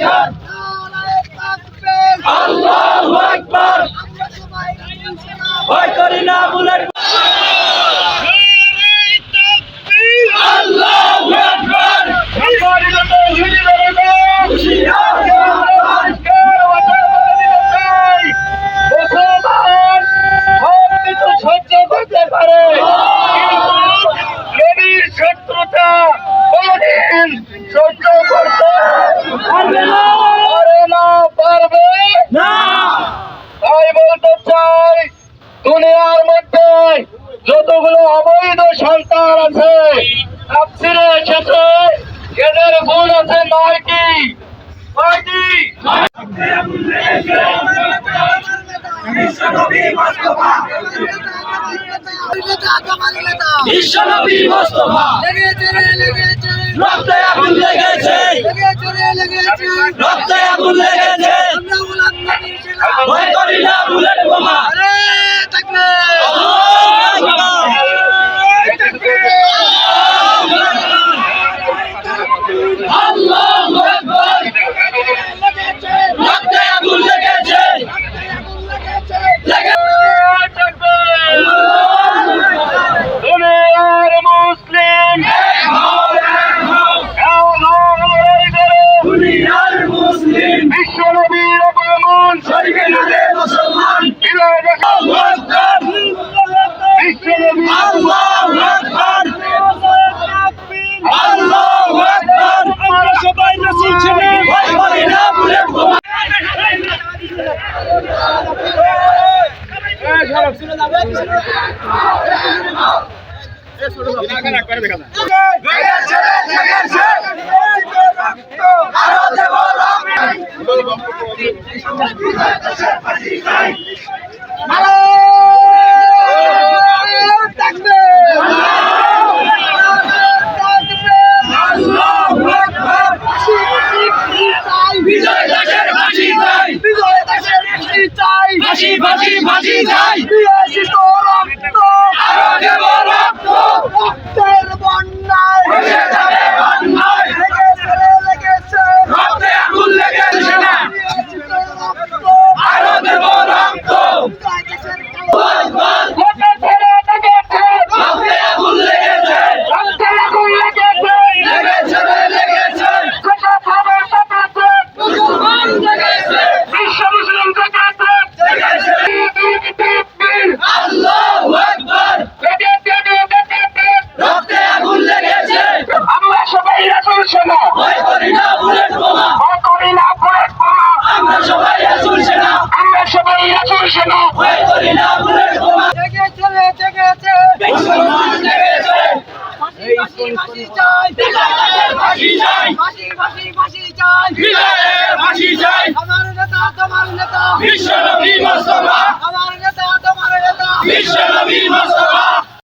জয় অবৈধ সন্তান আছে। এদের গুণ আছে নয়টি নয়টি ভয় করি না বুলেট লেগেছে, লেগেছে। আরও দেব রক্ত। আল্লাহু আকবার। বিজয় দাসের ফাঁসি চাই ফাঁসি ফাঁসি ফাঁসি চাই আরও দেব। সেনা ভয় করি না বুলেট বোমা। ভয় করি না বুলেট বোমা। আমরা সবাই রাসূল সেনা। আমরা সবাই রাসূল সেনা। ভয় করি না বুলেট বোমা। মুসলমান লেগেছে বিজয়ের ফাঁসি চাই। ফাঁসি চাই। আমার নেতা তোমার নেতা। বিশ্বনবী মোস্তফা। আমার নেতা তোমার নেতা। বিশ্বনবী মোস্তফা।